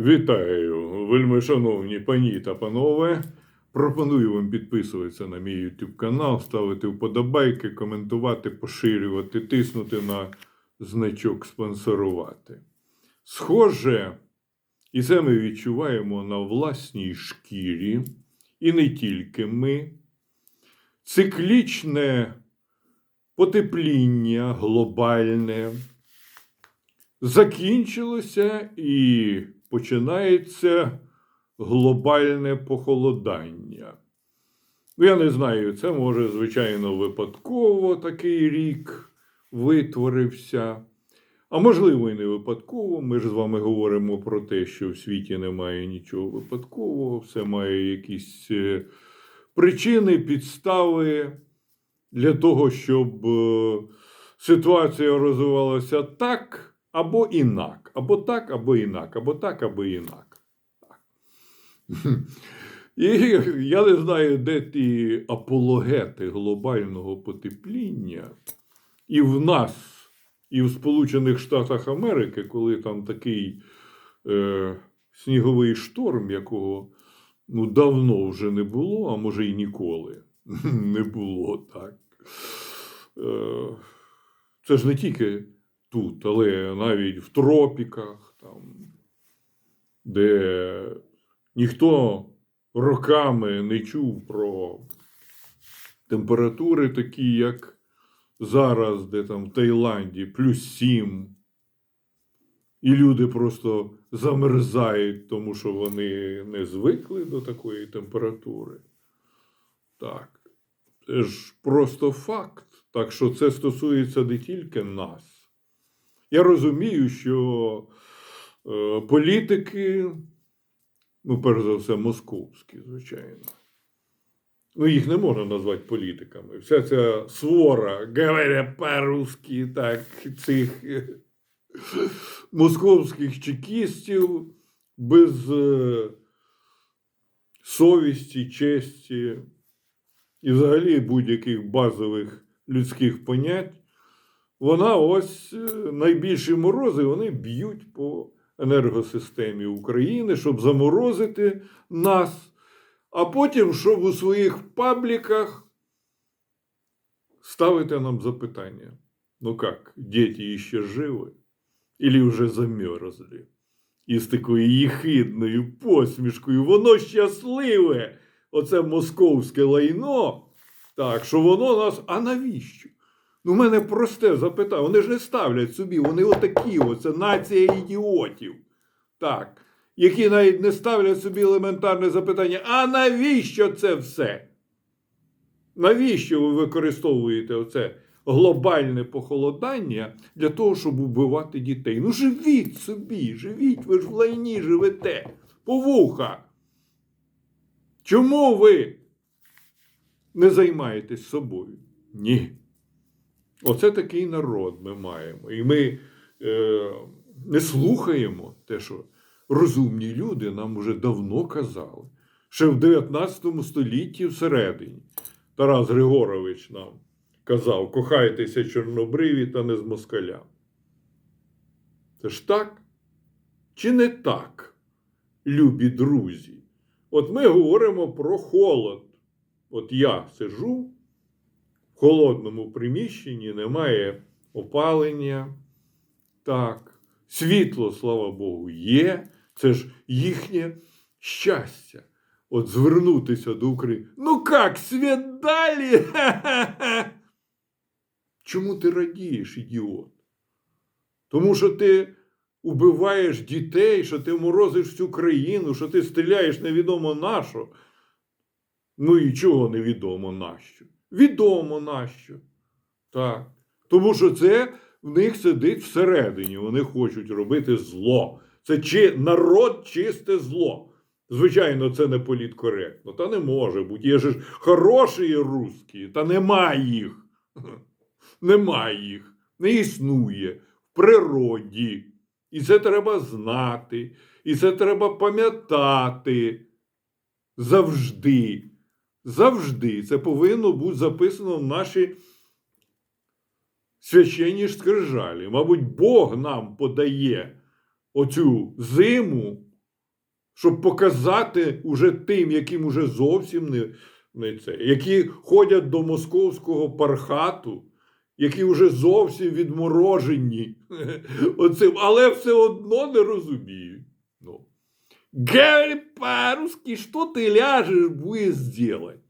Вітаю, вельми шановні пані та панове. Пропоную вам підписуватися на мій YouTube канал, ставити вподобайки, коментувати, поширювати, тиснути на значок спонсорувати. Схоже, і це ми відчуваємо на власній шкірі, і не тільки ми. Циклічне потепління глобальне закінчилося і починається глобальне похолодання. Ну, я не знаю, це може, звичайно, випадково такий рік витворився. А можливо, і не випадково. Ми ж з вами говоримо про те, що в світі немає нічого випадкового, все має якісь е, причини, підстави для того, щоб е, ситуація розвивалася так або інак, або так, або інак, або так, або інак. Так. І я не знаю, де ті апологети глобального потепління, і в нас, і в Сполучених Штатах Америки, коли там такий е, сніговий шторм, якого ну, давно вже не було, а може і ніколи не було так. Е, це ж не тільки тут, але навіть в тропіках, там, де ніхто роками не чув про температури такі, як зараз, де там в Таїланді плюс 7. І люди просто замерзають, тому що вони не звикли до такої температури. Так. Це ж просто факт. Так що це стосується не тільки нас. Я розумію, що е, політики, ну, перш за все, московські, звичайно. Ну, їх не можна назвати політиками. Вся ця свора, говоря по-русски, так, цих е, московських чекістів без е, совісті, честі і взагалі будь-яких базових людських понять, вона ось е, найбільші морози вони б'ють по енергосистемі України, щоб заморозити нас, а потім, щоб у своїх пабліках ставити нам запитання. Ну як, діти ще живі? Или вже замерзли? І з такою їхидною посмішкою, воно щасливе, оце московське лайно, так, що воно нас. А навіщо? Ну, в мене просте запитання. Вони ж не ставлять собі, вони отакі, оце нація ідіотів. Так, які навіть не ставлять собі елементарне запитання: а навіщо це все? Навіщо ви використовуєте оце глобальне похолодання для того, щоб вбивати дітей? Ну, живіть собі, живіть, ви ж в лайні живете, повуха. Чому ви не займаєтесь собою? Ні. Оце такий народ ми маємо. І ми е, не слухаємо те, що розумні люди нам уже давно казали. Ще в 19 столітті всередині Тарас Григорович нам казав: кохайтеся чорнобриві та не з москаля. Це ж так? Чи не так, любі друзі? От ми говоримо про холод. От я сижу холодному приміщенні, немає опалення. Так, світло, слава Богу, є. Це ж їхнє щастя. От звернутися до України. Ну як, світ далі? Чому ти радієш, ідіот? Тому що ти убиваєш дітей, що ти морозиш всю країну, що ти стріляєш невідомо на що. Ну і чого невідомо нащо? Відомо нащо. Так. Тому що це в них сидить всередині. Вони хочуть робити зло. Це чи народ чисте зло. Звичайно, це не політкоректно. Та не може бути. Є ж хороші русські, та нема їх. Нема їх. Не існує в природі. І це треба знати. І це треба пам'ятати завжди. Завжди це повинно бути записано в наші священні скрижалі. Мабуть, Бог нам подає оцю зиму щоб показати уже тим, яким уже зовсім не, не це, які ходять до московського пархату, які вже зовсім відморожені оцим, але все одно не розуміють. Ну. Говорит по-русски, что ты ляжешь, будешь делать?